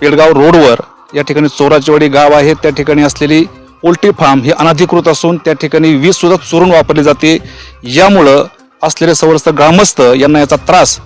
पेडगाव रोडवर या ठिकाणी चोराचीवाडी गाव आहे. त्या ठिकाणी असलेली पोल्ट्री फार्म ही अनधिकृत असून त्या ठिकाणी वीज सुद्धा चोरून वापरली जाते. यामुळं असलेले समस्त ग्रामस्थ यांना याचा त्रास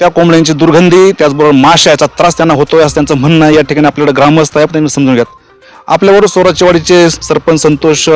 त्या कोंबड्यांची दुर्गंधी त्याचबरोबर माशा याचा त्रास त्यांना होतोय असं त्यांचं म्हणणं आहे. या ठिकाणी आपल्याकडे ग्रामस्थ आहे त्यांनी समजून घ्यात आपल्याबरोबर सोराचेवाडीचे सरपंच संतोष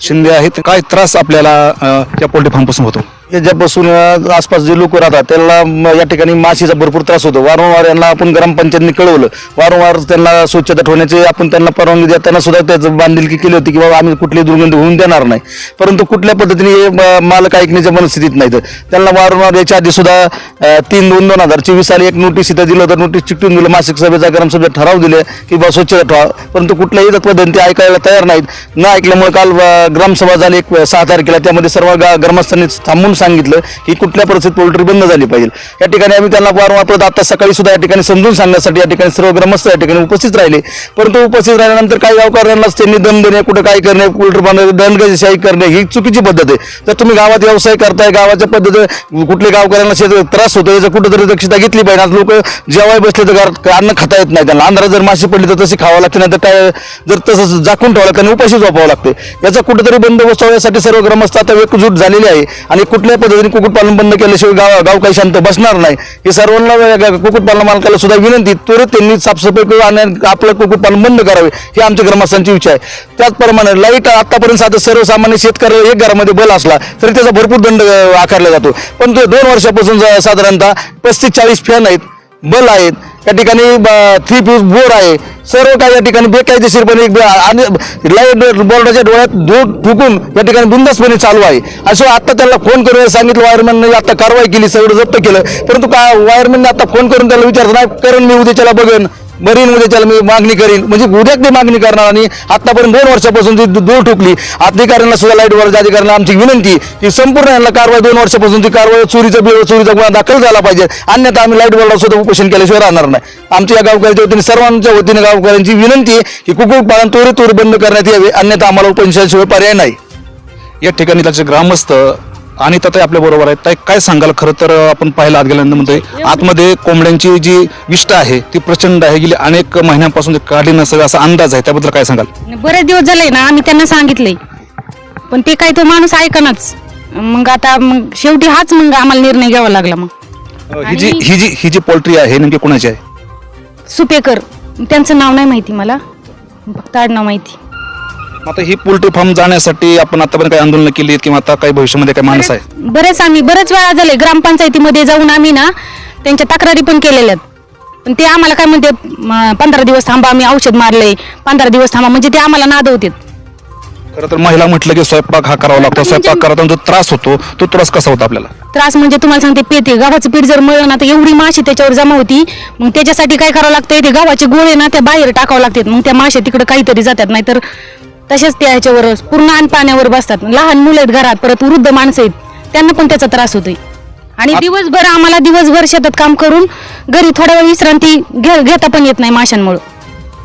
शिंदे आहेत. काय त्रास आपल्याला त्या या पोल्ट्री फार्मपासून होतो? याच्यापासून आसपास जे लोक राहतात त्यांना या ठिकाणी माशीचा भरपूर त्रास होतो. वारंवार यांना आपण ग्रामपंचायतने कळवलं. वारंवार त्यांना स्वच्छता ठेवण्याची आपण त्यांना परवानगी देताना सुद्धा त्याचं बांधिलकी केली होती की बाबा आम्ही कुठली दुर्गंधी होऊन देणार नाही. परंतु कुठल्या पद्धतीने मालक ऐकण्याच्या मनस्थितीत नाहीत. त्यांना वारंवार याच्या आधी सुद्धा तीन दोन दोन हजार चोवीस साली एक नोटीस इथं दिलं तर नोटीस चिकटून दिलं. मासिक सभेचा ग्रामसभेत ठराव दिले की बाबा स्वच्छता ठेवा. परंतु कुठल्याही पद्धती ऐकायला तयार नाहीत. न ऐकल्यामुळे काल ग्रामसभा झाली एक सहा तारखेला. त्यामध्ये सर्व ग्रामस्थांनी थांबून सांगितलं की कुठल्या परिस्थितीत पोल्ट्री बंद झाली पाहिजे. या ठिकाणी आम्ही त्यांना वारंवार परत आता सकाळी सुद्धा या ठिकाणी समजून सांगण्यासाठी या ठिकाणी सर्व ग्रामस्थ या ठिकाणी उपस्थित राहिले. परंतु उपस्थित राहिल्यानंतर काही गावकऱ्यांनाच त्यांनी दम देणे कुठं काय करणे पोल्ट्री बांधणे दंडशाही करणे ही चुकीची पद्धत आहे. तर तुम्ही गावात व्यवसाय करताय गावाच्या पद्धती कुठल्या गावकऱ्यांना शेत त्रास होतो याचं कुठेतरी दक्षता घेतली पाहिजे. आज लोक जेवाय बसले तर अन्न खाता येत नाही. त्यांना अंधारात जर माशी पडली तर तशी खावं लागते नाही तर काय जर तसं झाकून ठेवलं त्यांनी उपाशी झोपावं लागते. याचा कुठेतरी बंदोबस्त होण्यासाठी सर्व ग्रामस्थ आता एकजूट झालेली आहे. आणि कुठल्याही पद्धतीने कुक्कुटपालन बंद केल्याशिवाय गाव गाव काही शांत बसणार नाही. हे सर्वांना कुक्कुटपालन मालकाला सुद्धा विनंती त्वरित त्यांनी साफसफाई करून आणि आपलं कुक्कुटपालन बंद करावे हे आमच्या ग्रामस्थांची इच्छा आहे. त्याचप्रमाणे लाइट आतापर्यंत साधं सर्वसामान्य शेतकऱ्याला एक घरामध्ये बल असला तरी त्याचा भरपूर दंड आकारला जातो. पण तो दोन वर्षापासून साधारणतः पस्तीस चाळीस फॅन आहेत बल आहेत. या ठिकाणी थ्री फ्यूज बोर्ड आहे. सर्व काही या ठिकाणी बेकायदेशीरपणे आणि लाइट बोर्डाच्या डोळ्यात धूळ ठुकून या ठिकाणी बिंदासपणे चालू आहे. असं आता त्याला फोन करून सांगितलं वायरमॅनने आता कारवाई केली सगळं जप्त केलं. परंतु का वायरमॅनने आता फोन करून त्याला विचारलं नाही कारण मी उद्याच्याला बघेन. बरीन उद्याच्याला मी मागणी करीन. म्हणजे उद्या ते मागणी करणार आणि आतापर्यंत दोन वर्षापासून ती दूर ठोकली. अधिकाऱ्यांना सुद्धा लाइट बोर्डाच्या अधिकाऱ्यांना आमची विनंती की संपूर्ण यांना कारवाई दोन वर्षापासून ती कारवाई चोरीचा बिळ चोरीचा गुन्हा दाखल झाला पाहिजे. अन्यथा आम्ही लाइट बोर्डावर सुद्धा उपोषण केल्याशिवाय राहणार नाही. आमच्या या गावकऱ्यांच्या वतीने सर्वांच्या वतीने गावकऱ्यांची विनंती आहे की कुक्कुटपालन त्वरित त्वरित बंद करण्यात यावे. अन्यथा आम्हाला उपोषणाशिवाय पर्याय नाही. या ठिकाणी त्याचे ग्रामस्थ आणि ताई आपल्या बरोबर आहेत. ताई काय सांगाल? खरं तर आपण पाहायला आत गेल्यानंतर म्हणतोय आतमध्ये कोंबड्यांची जी विष्ठा आहे ती प्रचंड आहे. गेली अनेक महिन्यांपासून ती काढली नसावी असा अंदाज आहे. त्याबद्दल काय सांगाल? बरेच दिवस झाले ना आम्ही त्यांना सांगितलंय. पण ते काही तो माणूस ऐकनाच मग आता मग शेवटी हाच मग आम्हाला निर्णय घ्यावा लागला मग. ही जी ही जी ही जी पोल्ट्री आहे नेमकी कोणाची आहे? सुपेकर. त्यांचं नाव नाही माहिती मला. फक्त आडनाव माहिती. आता ही पोल्ट्री फार्म जाण्यासाठी आपण आतापर्यंत काही आंदोलन केली किंवा आता काही भविष्यामध्ये काही माणूस आहे बरेच आम्ही बरेच वेळा झाले. ग्रामपंचायतीमध्ये जाऊन आम्ही ना त्यांच्या तक्रारी पण केलेल्या आहेत. पण ते आम्हाला काय म्हणते म, पंधरा दिवस थांबा आम्ही औषध मारलंय पंधरा दिवस थांबा म्हणजे ते आम्हाला नादवतात. खरं तर महिला म्हटलं की स्वयंपाक हा करावा लागतो. स्वयंपाक करताना जो त्रास होतो तो त्रास कसा होता आपल्याला? त्रास म्हणजे तुम्हाला सांगते पेते गव्हाचं पीठ जर मळलं ना तर एवढी माशी त्याच्यावर जमा होती. मग त्याच्यासाठी काय करावं लागतंय? ते गव्हाचे गोळे ना त्या बाहेर टाकावं लागतात. मग त्या माश्या तिकडे काहीतरी जातात. नाहीतर तसेच त्या ह्याच्यावर पूर्ण आण पाण्यावर बसतात. लहान मुलं आहेत घरात परत वृद्ध माणसं आहेत त्यांना पण त्याचा त्रास होतोय. आणि दिवसभर आम्हाला दिवसभर शेतात काम करून घरी थोडा वेळ विश्रांती घे घेता पण येत नाही माशांमुळे.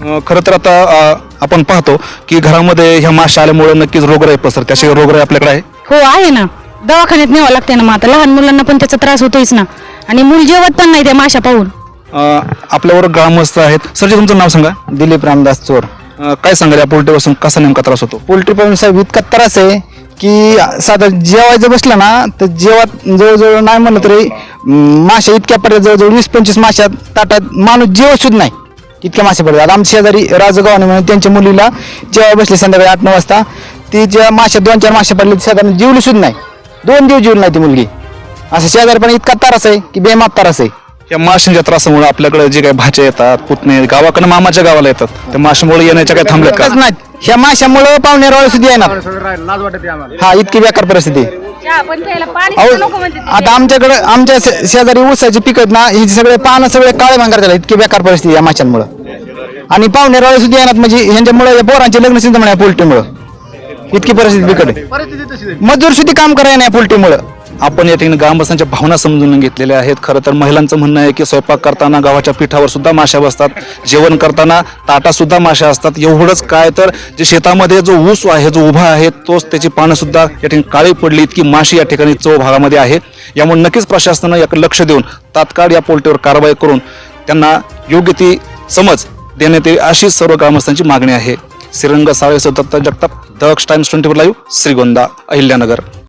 अं, खरं तर आता अं, आपण पाहतो की घरामध्ये ह्या माशा आल्यामुळे नक्कीच रोगराई पसरते. अशी रोगराई आपल्याकडे आहे? हो आहे ना. दवाखान्यात न्यावं लागते ना मग आता. लहान मुलांना पण त्याचा त्रास होतोयच ना. आणि मूल जेवत पण नाही त्या माशा पाहून. अं, आपल्याबरोबर ग्रामस्थ आहेत. सरजी तुमचं नाव सांगा. दिलीप रामदास चोर. अं, काय सांगाल या पोल्ट्रीपासून? कसा नेमका त्रास होतो? पोल्ट्री साहेब इतका त्रास आहे की साधं जेवायचं बसलं ना तर जेवत जवळजवळ नाही म्हणलं तरी अं, माश्या इतक्या पर्यंत जवळजवळ वीस पंचवीस माश्या ताटात माणूस जेवत सुद्धा नाही. इतक्या मासे पडतात आमच्या शेजारी राजगावाने म्हणून त्यांच्या मुलीला जेव्हा बसले संध्याकाळी आठ नऊ वाजता. ती ज्या माश्या दोन चार मासे पडले साधारण जीवली सुद्धा नाही. दोन दिवस जीवली नाही ती मुलगी. असं शेजारी पण इतका तारस आहे की बेमाप तारस आहे. या माशांच्या त्रासामुळे आपल्याकडे जे काही भाज्या येतात पुतणे गावाकडे मामाच्या गावाला येतात. त्या माशामुळे येण्याच्या काय थांबल्यात का? नाहीत ह्या माशामुळं पाहुणेरावळे सुद्धा येणार. हा इतकी बेकार परिस्थिती. आहे. अहो, आता आमच्याकडे आमच्या शे- शेजारी ऊसाची पिकं आहेत ना ही सगळे पानं सगळे काळे भांगार झाले इतकी बेकार परिस्थिती या माशांमुळं. आणि पाहुणेरावळे सुद्धा येणार म्हणजे ह्यांच्यामुळे या पोरांचे लग्न सिद्ध म्हणा पोल्ट्रीमुळं. इतकी परिस्थिती बिकट आहे. मजूर सुद्धा काम करायला नाही पोल्ट्रीमुळं. आपण या ठिकाणी ग्रामस्थांच्या भावना समजून घेतलेल्या आहेत. खरं तर महिलांचं म्हणणं आहे की स्वयंपाक करताना गावाच्या पिठावर सुद्धा माशा बसतात. जेवण करताना ताटा सुद्धा असतात. एवढंच काय तर जे शेतामध्ये जो ऊस आहे जो उभा आहे तोच त्याची पानं सुद्धा या ठिकाणी काळी पडली. इतकी माशी या ठिकाणी चव भागामध्ये आहे. यामुळे नक्कीच प्रशासनानं याकडे लक्ष देऊन तात्काळ या पोल्ट्रीवर कारवाई करून त्यांना योग्य ती समज देण्यात येईल अशी सर्व ग्रामस्थांची मागणी आहे. Shrirang Sale Datta Jagtap Daksh times twenty four live Shrigonda Ahilyanagar.